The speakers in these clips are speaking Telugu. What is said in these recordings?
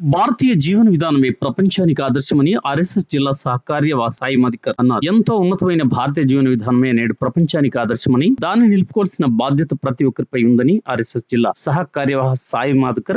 భారతీయ జీవన విధానమే ప్రపంచానికి ఆదర్శమని ఆర్ఎస్ఎస్ జిల్లా సహకార్య సాయి అన్నారు. ఎంతో ఉన్నతమైన భారతీయ జీవన విధానమే నేడు ప్రపంచానికి ఆదర్శమని దాన్ని నిలుపుకోవాల్సిన బాధ్యత ప్రతి ఒక్కరిపై ఉందని ఆర్ఎస్ఎస్ జిల్లా సహకార్యవాహ సాయి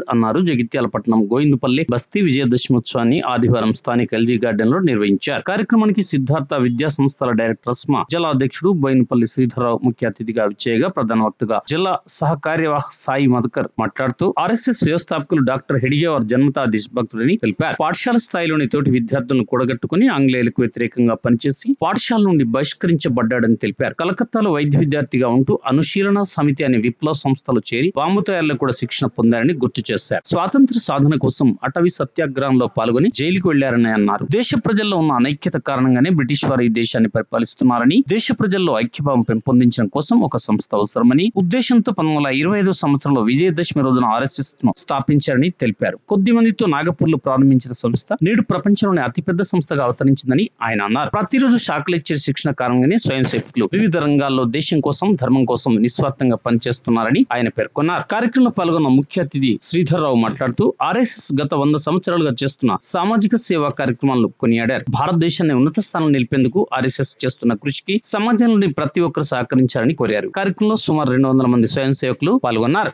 అన్నారు. జగిత్యాల పట్టణం గోవిందపల్లి బస్తీ విజయదశమి ఉత్సవాన్ని ఆదివారం స్థానిక ఎల్జీ గార్డెన్లో నిర్వహించారు. కార్యక్రమానికి సిద్ధార్థ విద్యా సంస్థల డైరెక్టర్ అస్మా జిల్లా అధ్యక్షుడు బోయినపల్లి శ్రీధరరావు ముఖ్య అతిథిగా విచ్చేయగా ప్రధాన వక్తగా జిల్లా సహకార్యవాహ సాయి మధుకర్ మాట్లాడుతూ ఆర్ఎస్ఎస్ వ్యవస్థాపకులు డాక్టర్ హెడిగేవార్ జన్మతా దేశభక్తుడని తెలిపారు. పాఠశాల స్థాయిలోని తోటి విద్యార్థులను కూడగట్టుకుని ఆంగ్లేయులకు వ్యతిరేకంగా పనిచేసి పాఠశాల నుండి బహిష్కరించబడ్డాడని తెలిపారు. కలకత్తాలో వైద్య విద్యార్థిగా ఉంటూ అనుశీలన సమితి అనే విప్లవ సంస్థలు చేరి వాముతయాల్లో కూడా శిక్షణ పొందారని గుర్తు చేశారు. స్వాతంత్ర సాధన కోసం అటవీ సత్యాగ్రహంలో పాల్గొని జైలుకు వెళ్ళారని అన్నారు. దేశ ప్రజల్లో ఉన్న అనైక్యత కారణంగానే బ్రిటిష్ వారు ఈ దేశాన్ని పరిపాలిస్తున్నారని దేశ ప్రజల్లో ఐక్యభావం పెంపొందించడం కోసం ఒక సంస్థ అవసరమని ఉద్దేశంతో పంతొమ్మిది వందల ఇరవై ఐదో సంవత్సరంలో విజయదశమి రోజున ఆర్ఎస్ఎస్ను స్థాపించారని తెలిపారు. కొద్ది మంది నాగపూర్ నాగపూర్లో ప్రారంభించిన సంస్థ నేడు ప్రపంచంలోని అతిపెద్ద సంస్థగా అవతరించిందని ఆయన అన్నారు. ప్రతిరోజు శాఖలు ఇచ్చే శిక్షణ కారణంగానే స్వయం సేవకులు వివిధ రంగాల్లో దేశం కోసం ధర్మం కోసం నిస్వార్థంగా పనిచేస్తున్నారని ఆయన పేర్కొన్నారు. కార్యక్రమంలో పాల్గొన్న ముఖ్య అతిథి శ్రీధర్రావు మాట్లాడుతూ ఆర్ఎస్ఎస్ గత వంద సంవత్సరాలుగా చేస్తున్న సామాజిక సేవా కార్యక్రమాలను కొనియాడారు. భారతదేశాన్ని ఉన్నత స్థానం నిలిపేందుకు ఆర్ఎస్ఎస్ చేస్తున్న కృషికి సమాజంలోని ప్రతి ఒక్కరు సహకరించాలని కోరారు. కార్యక్రమంలో సుమారు రెండు వందల మంది స్వయం సేవకులు పాల్గొన్నారు.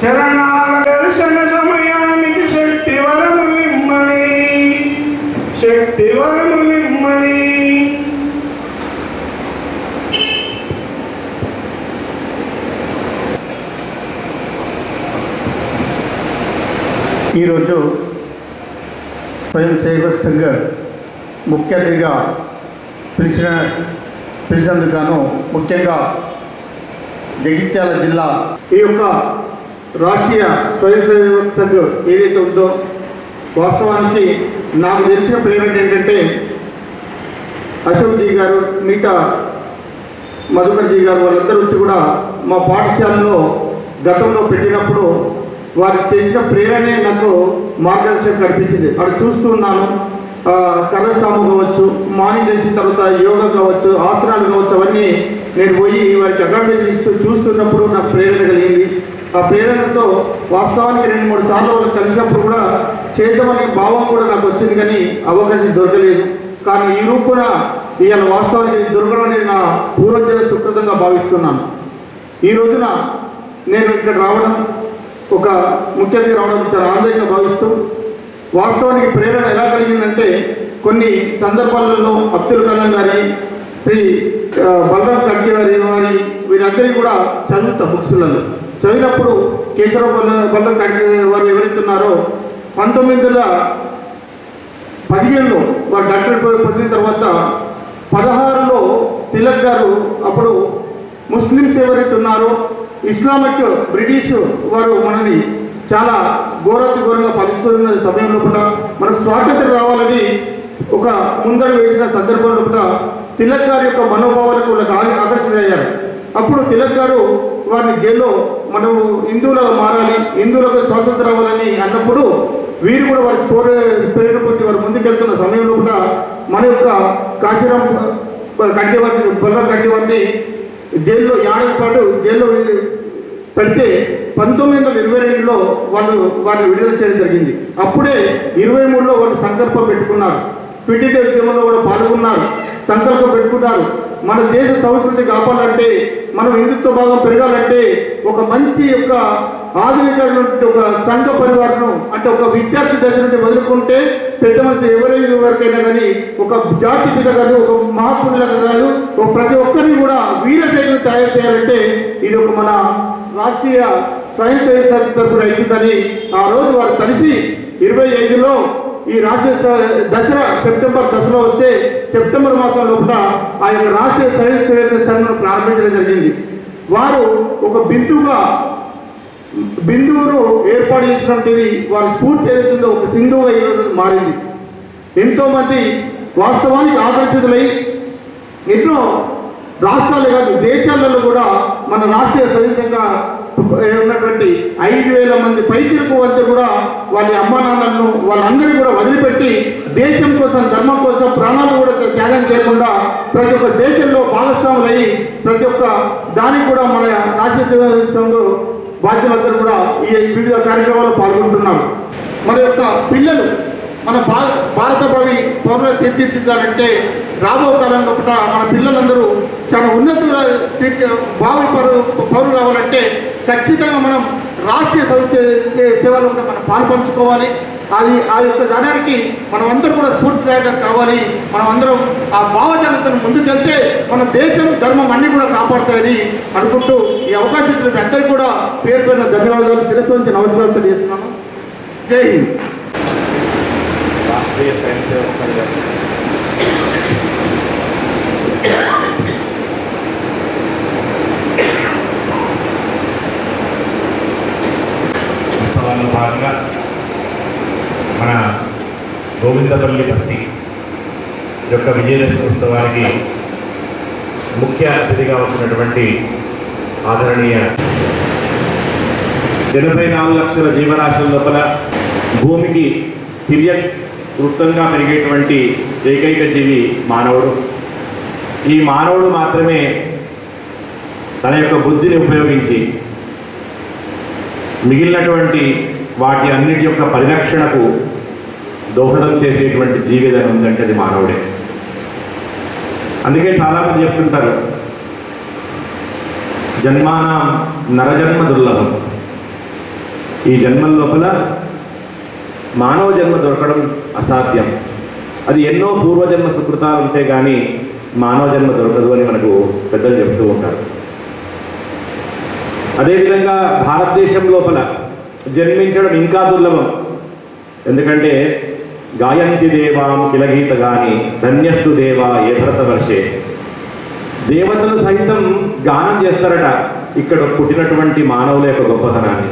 చరణాల దర్శన సమయానికి శక్తి వరములిమ్మని శక్తి వరములిమ్మని ఈరోజు స్వయం సేవక్ సంఘ ముఖ్య అతిథిగా పిలిచిన పిలిచినందుకు గాను ముఖ్యంగా జగిత్యాల జిల్లా ఈ యొక్క రాష్ట్రీయ స్వయం సేవక సంఘం ఏదైతే ఉందో వాస్తవానికి నాకు తెలిసిన ప్రేరణ ఏంటంటే అశోక్జీ గారు మిగతా మధుకర్జీ గారు వాళ్ళందరూ వచ్చి కూడా మా పాఠశాలలో గతంలో పెట్టినప్పుడు వారు చేసిన ప్రేరణే నాకు మార్గదర్శనం కనిపించింది అక్కడ చూస్తూ ఉన్నాను. కర్ర సాము కావచ్చు మార్నింగ్ చేసిన తర్వాత యోగా కావచ్చు ఆసనాలు నేను పోయి వారికి అకాడమీ ఇస్తూ చూస్తున్నప్పుడు నాకు ప్రేరణ కలిగింది ఆ ప్రేరణతో వాస్తవానికి రెండు మూడు సార్లు వాళ్ళు కలిసినప్పుడు కూడా చేద్దామనే భావం కూడా నాకు వచ్చింది కానీ అవకాశం దొరకలేదు. కానీ ఈ రూపున ఇవాళ వాస్తవానికి దొరకడం అనేది నా పూర్వజన సుకృతంగా భావిస్తున్నాను. ఈ రోజున నేను ఇక్కడ రావడం ఒక ముఖ్యంగా రావడం చాలా ఆనందంగా భావిస్తూ వాస్తవానికి ప్రేరణ ఎలా కలిగిందంటే కొన్ని సందర్భాలలో అబ్దుల్ కలాం గారి శ్రీ బలరాం కట్టివారి వారి వీరందరికీ కూడా చదువుతా బుక్స్లలో. చదివినప్పుడు కేశవరావు బలరాం కడ్కి వారు ఎవరైతున్నారో పంతొమ్మిది వందల పదిహేనులో వారు డాక్టర్ పొందిన తర్వాత పదహారులో తిలక్ గారు అప్పుడు ముస్లిమ్స్ ఎవరైతే ఉన్నారో ఇస్లామిక్ బ్రిటిష్ వారు మనని చాలా ఘోరాతి ఘోరంగా పరిస్థితున్న సమయంలో కూడా మనకు స్వాతంత్రం రావాలని ఒక ముందడు వేసిన సందర్భంలో కూడా తిలక్ గారి యొక్క మనోభావాలకు వాళ్ళకి ఆ- ఆకర్షితులయ్యారు అప్పుడు తిలక్ గారు వారిని జైల్లో మనము హిందువులుగా మారాలి హిందువులకు స్వాతంత్రం రావాలని అన్నప్పుడు వీరు కూడా వారికి కోరే ప్రేరణ పొంది వారు ముందుకెళ్తున్న సమయంలో కూడా మన యొక్క కాశీరాం కట్టేవారిని బొల్లం కట్టేవారిని జైల్లో ఏడాది పాటు జైల్లో పెడితే పంతొమ్మిది వందల ఇరవై రెండులో వాళ్ళు వారిని విడుదల చేయడం జరిగింది. అప్పుడే ఇరవై మూడులో వాళ్ళు సంకల్పం పెట్టుకున్నారు. పిటిటి ఉద్యమంలో కూడా పాల్గొన్నారు. సంకల్పం పెట్టుకున్నారు మన దేశ సంస్కృతి కాపాడాలంటే మనం హిందుత్వ భాగం పెరగాలంటే ఒక మంచి యొక్క ఆధునిక ఒక సంఘ పరివారం అంటే ఒక విద్యార్థి దశ నుండి వదులుకుంటే పెద్ద మనిషి ఎవరైనా వరకైనా కానీ ఒక జాతి పిత కాదు ఒక మహాపురులకు కాదు ఒక ప్రతి ఒక్కరిని కూడా వీర తయారు చేయాలంటే ఇది ఒక మన రాష్ట్రీయ స్వయం సేవ సంస్థ తరపున అవుతుందని ఆ రోజు వారు కలిసి ఇరవై ఐదులో ఈ రాష్ట్రీయ దసరా సెప్టెంబర్ దశలో వస్తే సెప్టెంబర్ మాసం లోపల ఆ యొక్క రాష్ట్రీయ సైన్స్ సేవక సంఘం ప్రారంభించడం జరిగింది. వారు ఒక బిందువుగా బిందువును ఏర్పాటు చేసినటువంటిది వారి స్ఫూర్తి ఏదైతుందో ఒక సింధువుగా మారింది. ఎంతోమంది వాస్తవానికి ఆకర్షితులై ఎన్నో రాష్ట్రాలు కాదు దేశాలలో కూడా మన రాష్ట్రీయ సైనికంగా ఉన్నటువంటి ఐదు వేల మంది పైకి వద్ద కూడా వాళ్ళ అమ్మానాన్నలను నాన్నలను వదిలిపెట్టి దేశం కోసం ధర్మం కోసం ప్రాణాలు కూడా త్యాగం చేయకుండా ప్రతి ఒక్క దేశంలో భాగస్వాములయ్యి ప్రతి ఒక్క దానికి కూడా మన రాష్ట్రీయ సంఘం బాధ్యులందరూ కూడా ఈ వివిధ కార్యక్రమాల్లో పాల్గొంటున్నాం మన యొక్క పిల్లలు మన భా భారత భవి పౌరులు తీర్చిదిద్దాలంటే రాబో కాలంలో కూడా మన పిల్లలందరూ చాలా ఉన్నత తీర్చి భావి పౌరు పౌరులు కావాలంటే ఖచ్చితంగా మనం రాష్ట్రీయ సౌ- సే- సేవలో కూడా మనం పాల్పంచుకోవాలి. అది ఆ యొక్క దానానికి మనం అందరూ కూడా స్ఫూర్తిదాయకంగా కావాలి. మనం అందరం ఆ భావజనతను ముందుకెళ్తే మన దేశం ధర్మం అన్నీ కూడా కాపాడుతాయని అనుకుంటూ ఈ అవకాశం ఇచ్చిన అందరికీ కూడా పేరు పేరున ధన్యవాదాలు. తెలుసుకొని నమస్కారం తెలియజేస్తున్నాను. జై హింద్. రాష్ట్రీయ స్వయం సేవక సంఘం. భాగంగా మన గోవిందపల్లి బస్తీ యొక్క విజయదశమి ఉత్సవానికి ముఖ్య అతిథిగా వచ్చినటువంటి ఆదరణీయ ఎనభై నాలుగు లక్షల జీవరాశుల లోపల భూమికి తిర్య వృత్తంగా పెరిగేటువంటి ఏకైక జీవి మానవుడు. ఈ మానవుడు మాత్రమే తన యొక్క బుద్ధిని ఉపయోగించి మిగిలినటువంటి వాటి అన్నిటి యొక్క పరిరక్షణకు దోహదం చేసేటువంటి జీవి ఉందంటే అది మానవుడే. అందుకే చాలామంది చెప్తుంటారు జన్మానం నరజన్మ దుర్లభం. ఈ జన్మ లోపల మానవ జన్మ దొరకడం అసాధ్యం. అది ఎన్నో పూర్వజన్మ సుకృతాలు ఉంటే కానీ మానవ జన్మ దొరకదు అని మనకు పెద్దలు చెప్తూ ఉంటారు. అదేవిధంగా భారతదేశం లోపల జన్మించడం ఇంకా దుర్లభం. ఎందుకంటే గాయంతి దేవాం కిలగీత గాని ధన్యస్తు దేవా ఏ భరత వర్షే. దేవతలు సైతం గానం చేస్తారట ఇక్కడ పుట్టినటువంటి మానవుల యొక్క గొప్పతనాన్ని.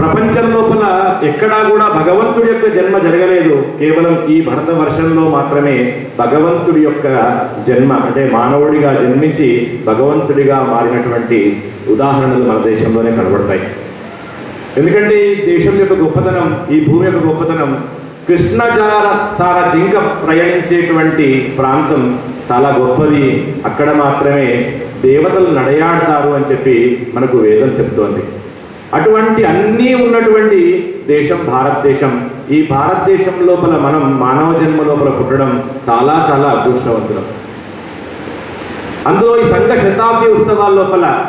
ప్రపంచం లోపల ఎక్కడా కూడా భగవంతుడి యొక్క జన్మ జరగలేదు. కేవలం ఈ భరత వర్షంలో మాత్రమే భగవంతుడి యొక్క జన్మ అంటే మానవుడిగా జన్మించి భగవంతుడిగా మారినటువంటి ఉదాహరణలు మన దేశంలోనే కనబడతాయి. ఎందుకంటే ఈ దేశం యొక్క గొప్పతనం ఈ భూమి యొక్క గొప్పతనం కృష్ణజార సార జింక ప్రయాణించేటువంటి ప్రాంతం చాలా గొప్పది. అక్కడ మాత్రమే దేవతలు నడయాడతారు అని చెప్పి మనకు వేదం చెప్తోంది. అటువంటి అన్నీ ఉన్నటువంటి దేశం భారతదేశం. ఈ భారతదేశం లోపల మనం మానవ జన్మ లోపల పుట్టడం చాలా చాలా అదృష్టవంతులం. అందులో ఈ సంఘ శతాబ్ది ఉత్సవాల లోపల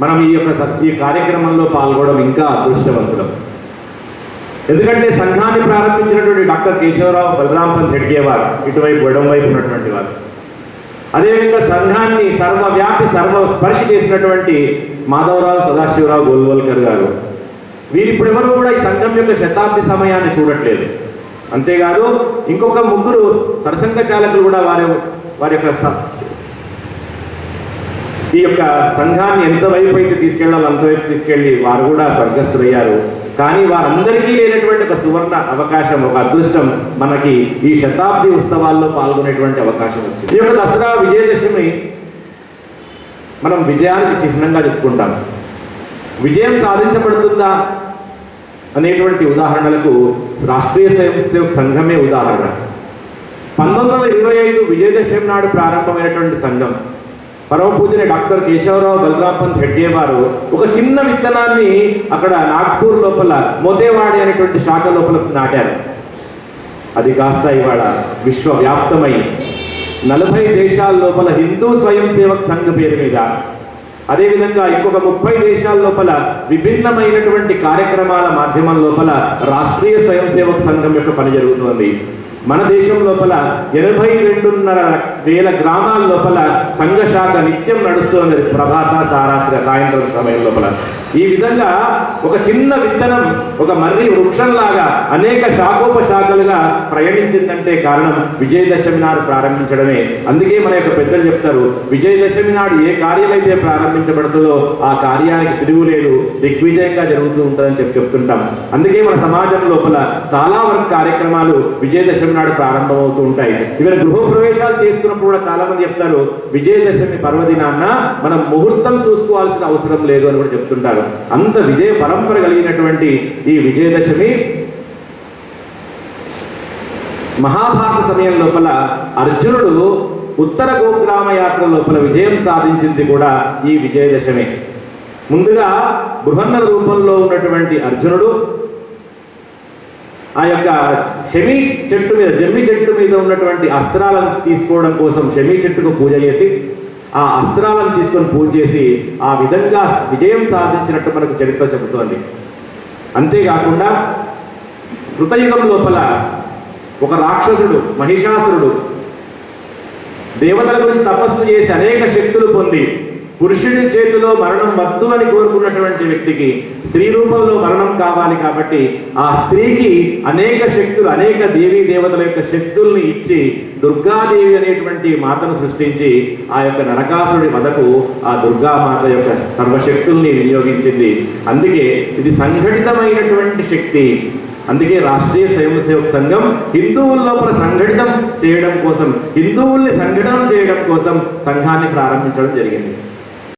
మనం ఈ యొక్క ఈ కార్యక్రమంలో పాల్గొనడం ఇంకా అదృష్టవంతులం. ఎందుకంటే సంఘాన్ని ప్రారంభించినటువంటి డాక్టర్ కేశవరావు బలరాం పంత్ వారు ఇటువైపు ఎడం వైపు ఉన్నటువంటి వారు. అదేవిధంగా సంఘాన్ని సర్వవ్యాపి సర్వ స్పర్శ చేసినటువంటి మాధవరావు సదాశివరావు గోల్వల్కర్ గారు. వీరు కూడా ఈ సంఘం యొక్క శతాబ్ది సమయాన్ని చూడట్లేదు. అంతేకాదు ఇంకొక ముగ్గురు సరసంఘ చాలకులు కూడా వారి వారి యొక్క ఈ యొక్క సంఘాన్ని ఎంత వైపు అయితే తీసుకెళ్ళాలో అంతవైపు తీసుకెళ్ళి వారు కూడా స్వర్గస్థులయ్యారు. కానీ వారందరికీ లేనటువంటి ఒక సువర్ణ అవకాశం ఒక అదృష్టం మనకి ఈ శతాబ్ది ఉత్సవాల్లో పాల్గొనేటువంటి అవకాశం వచ్చింది. ఈ యొక్క దసరా విజయదశమి మనం విజయానికి చిహ్నంగా చెప్పుకుంటాం. విజయం సాధించబడుతుందా అనేటువంటి ఉదాహరణలకు రాష్ట్రీయ స్వయం సేవక సంఘమే ఉదాహరణ. పంతొమ్మిది వందల ఇరవై ఐదు విజయదశమి నాడు ప్రారంభమైనటువంటి సంఘం పరమ పూజని డాక్టర్ కేశవరావు బలరాం హెడ్డేవారు హెడ్డే వారు ఒక చిన్న విత్తనాన్ని అక్కడ నాగ్పూర్ లోపల మొదేవాడి అనేటువంటి శాఖ లోపల నాటారు. అది కాస్త ఇవాళ విశ్వవ్యాప్తమై నలభై దేశాల లోపల హిందూ స్వయం సేవక్ సంఘ పేరు మీద. అదేవిధంగా ఇంకొక ముప్పై దేశాల లోపల విభిన్నమైనటువంటి కార్యక్రమాల మాధ్యమం లోపల రాష్ట్రీయ స్వయం సేవక్ సంఘం యొక్క పని జరుగుతుంది. మన దేశం లోపల ఎనభై రెండున్నర వేల గ్రామాల లోపల సంఘ శాఖ నిత్యం నడుస్తుంది ప్రభాత సారాత్రి సాయంత్రం సమయం లోపల. ఈ విధంగా ఒక చిన్న విత్తనం ఒక మర్రి వృక్షంలాగా అనేక శాఖోపశాఖలుగా ప్రయాణించిందంటే కారణం విజయదశమి నాడు ప్రారంభించడమే. అందుకే మన యొక్క పెద్దలు చెప్తారు విజయదశమి నాడు ఏ కార్యమైతే ప్రారంభించబడుతుందో ఆ కార్యానికి తిరుగులేదు దిగ్విజయంగా జరుగుతూ ఉంటుందని చెప్పి చెప్తుంటాం. అందుకే మన సమాజం లోపల చాలా వరకు కార్యక్రమాలు విజయదశమి విజయదశమి నాడు ప్రారంభమవుతూ ఉంటాయి. ఇవన్న గృహప్రవేశాలు చేస్తున్నప్పుడు కూడా చాలా మంది చెప్తారు విజయదశమి పర్వదినాన్న మనం ముహూర్తం చూసుకోవాల్సిన అవసరం లేదు అని కూడా చెప్తుంటారు. అంత విజయ పరంపర కలిగినటువంటి ఈ విజయదశమి మహాభారత సమయం లోపల అర్జునుడు ఉత్తర గోగ్రామ యాత్ర లోపల విజయం సాధించింది కూడా ఈ విజయదశమి. ముందుగా బృహన్న రూపంలో ఉన్నటువంటి అర్జునుడు ఆ యొక్క షమీ చెట్టు మీద జమ్మి చెట్టు మీద ఉన్నటువంటి అస్త్రాలను తీసుకోవడం కోసం షమీ చెట్టుకు పూజ చేసి ఆ అస్త్రాలను తీసుకొని పూజ చేసి ఆ విధంగా విజయం సాధించినట్టు మనకు చరిత్ర చెబుతోంది. అంతేకాకుండా కృతయుగం లోపల ఒక రాక్షసుడు మహిషాసురుడు దేవతల గురించి తపస్సు చేసి అనేక శక్తులు పొంది పురుషుడి చేతిలో మరణం వద్దు అని కోరుకున్నటువంటి వ్యక్తికి స్త్రీ రూపంలో మరణం కావాలి కాబట్టి ఆ స్త్రీకి అనేక శక్తులు అనేక దేవీ దేవతల యొక్క శక్తుల్ని ఇచ్చి దుర్గాదేవి అనేటువంటి మాతను సృష్టించి ఆ యొక్క నరకాసుడి వదకు ఆ దుర్గామాత యొక్క సర్వశక్తుల్ని వినియోగించింది. అందుకే ఇది సంఘటితమైనటువంటి శక్తి. అందుకే రాష్ట్రీయ స్వయం సేవక సంఘం హిందువుల లోపల సంఘటితం చేయడం కోసం హిందువుల్ని సంఘటన చేయడం కోసం సంఘాన్ని ప్రారంభించడం జరిగింది.